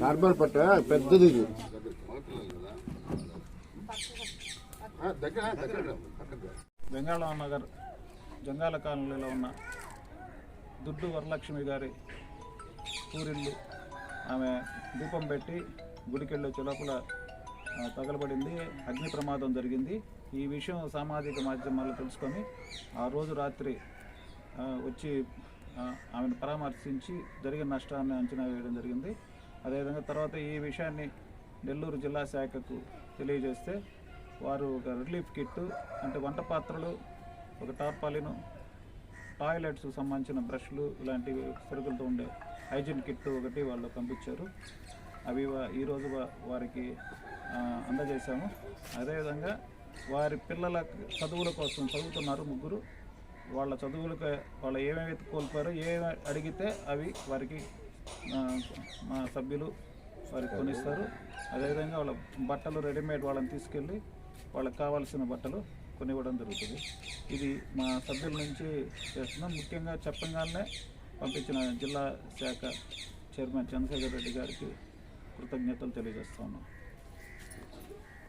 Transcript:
Carbon పట్ట పెద్దది ఇది. బెంగాళ నగర్ జంగాల కాలనీలో ఉన్న దుడ్డు వరలక్ష్మి గారి పూరిల్లు. ఆమె దీపం పెట్టి గుడికెళ్ళి లోపల తగలబడింది. అగ్ని ప్రమాదం జరిగింది. ఈ విషయం సామాజిక మాధ్యమాల్లో తెలుసుకొని ఆ రోజు రాత్రి వచ్చి ఆమెను పరామర్శించి జరిగిన నష్టాన్ని అంచనా వేయడం జరిగింది. అదేవిధంగా తర్వాత ఈ విషయాన్ని నెల్లూరు జిల్లా శాఖకు తెలియజేస్తే వారు ఒక రిలీఫ్ కిట్ అంటే వంట పాత్రలు ఒక టార్పాలిను టాయిలెట్స్ సంబంధించిన బ్రష్లు ఇలాంటివి సరుకులతో ఉండే హైజీన్ కిట్ ఒకటి వాళ్ళు పంపించారు. అవి ఈరోజు వారికి అందజేశాము. అదేవిధంగా వారి పిల్లల చదువుల కోసం చదువుతున్నారు ముగ్గురు. వాళ్ళ చదువులకు వాళ్ళు ఏమేమి కోల్పోయారో ఏమి అడిగితే అవి వారికి మా సభ్యులు వారికి కొనిస్తారు. అదేవిధంగా వాళ్ళ బట్టలు రెడీమేడ్ వాళ్ళని తీసుకెళ్ళి వాళ్ళకి కావాల్సిన బట్టలు కొనివ్వడం జరుగుతుంది. ఇది మా సభ్యుల నుంచి చేస్తున్నాం. ముఖ్యంగా చెప్పంగానే పంపించిన జిల్లా శాఖ చైర్మన్ చంద్రశేఖర్ రెడ్డి గారికి కృతజ్ఞతలు తెలియజేస్తున్నాం